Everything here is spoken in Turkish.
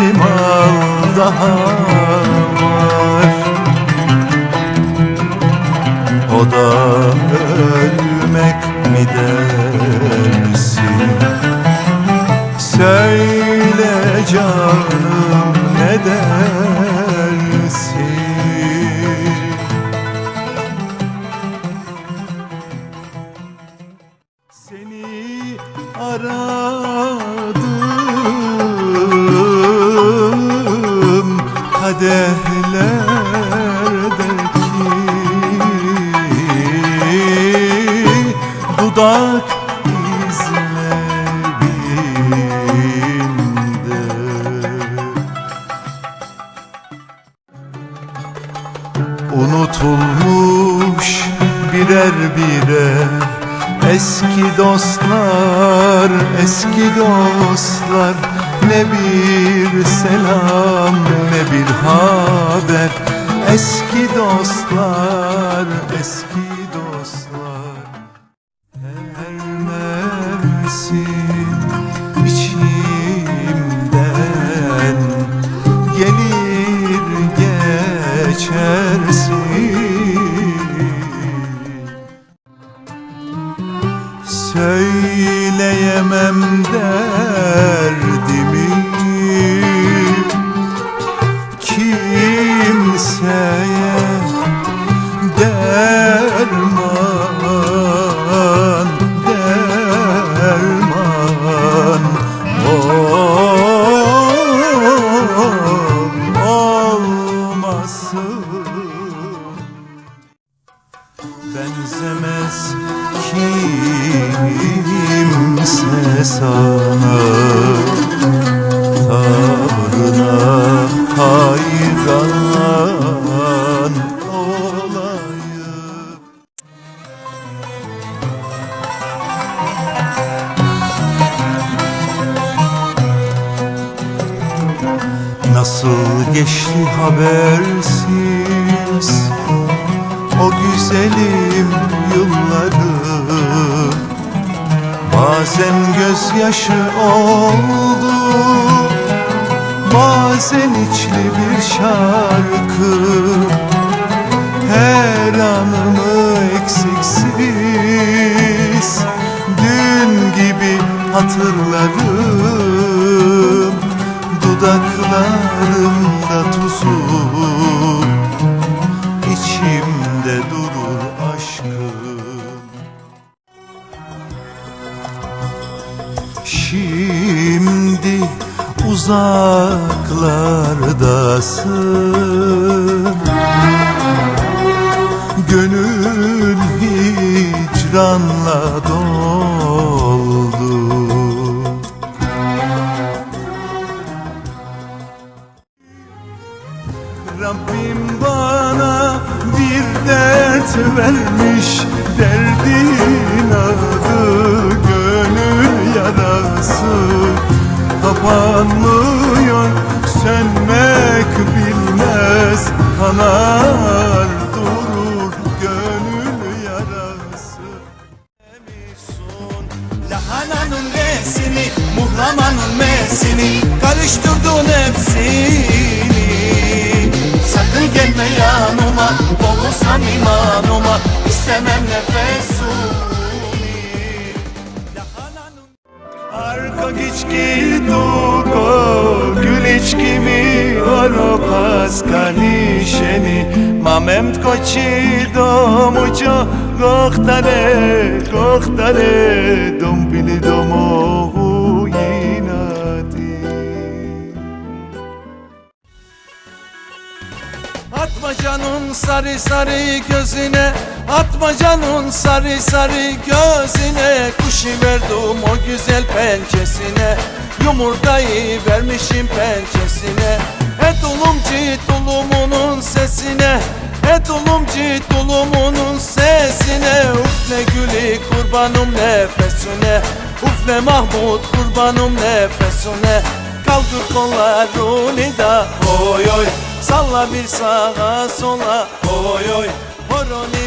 ihtimal daha var. O da ölmek mi dersin? Söyle canım ne dersin? Seni aradım kadehlerdeki dudak izlerinde. Unutulmuş birer birer Eski dostlar, eski dostlar Ne bir selam, ne bir haber. Eski dostlar, eski dostlar. Her mevsim içimden Gelir geçersin. Söyleyemem Kimseye derman derman. Ol, olmasın. Benzemez kimse sana geçti habersiz. O güzelim yılları. Bazen gözyaşı oldu. Bazen içli bir şarkı. Her anımı eksiksiz. Dün gibi hatırlarım Dudaklarımda tuzum İçimde durur aşkım. Şimdi uzaklardasın. Gönül hicranla Rabbim bana bir dert vermiş Derdin adı gönül yarası. Kapanmıyor sönmek bilmez Kanar durur gönül yarası. Lahananın resini, muhlamanın mesini Karıştırdın hepsini yanıma, olursam imanıma İstemem nefesuni Arka giçki dugo Gül içkimi oro paskani şeni Mamemt koçi domuco Gohtare, Dompili sarı sarı gözüne Atma canın sarı sarı gözüne. Kuşu verdim o güzel pençesine Yumurtayı vermişim pençesine. Et ulumci tulumunun sesine Et ulumci tulumunun sesine. Ufle gülü kurbanım nefesine Ufle Mahmut kurbanım nefesine. Kaldır kollarını da oy oy Salla bir sağa sola. Oy oy. Horoni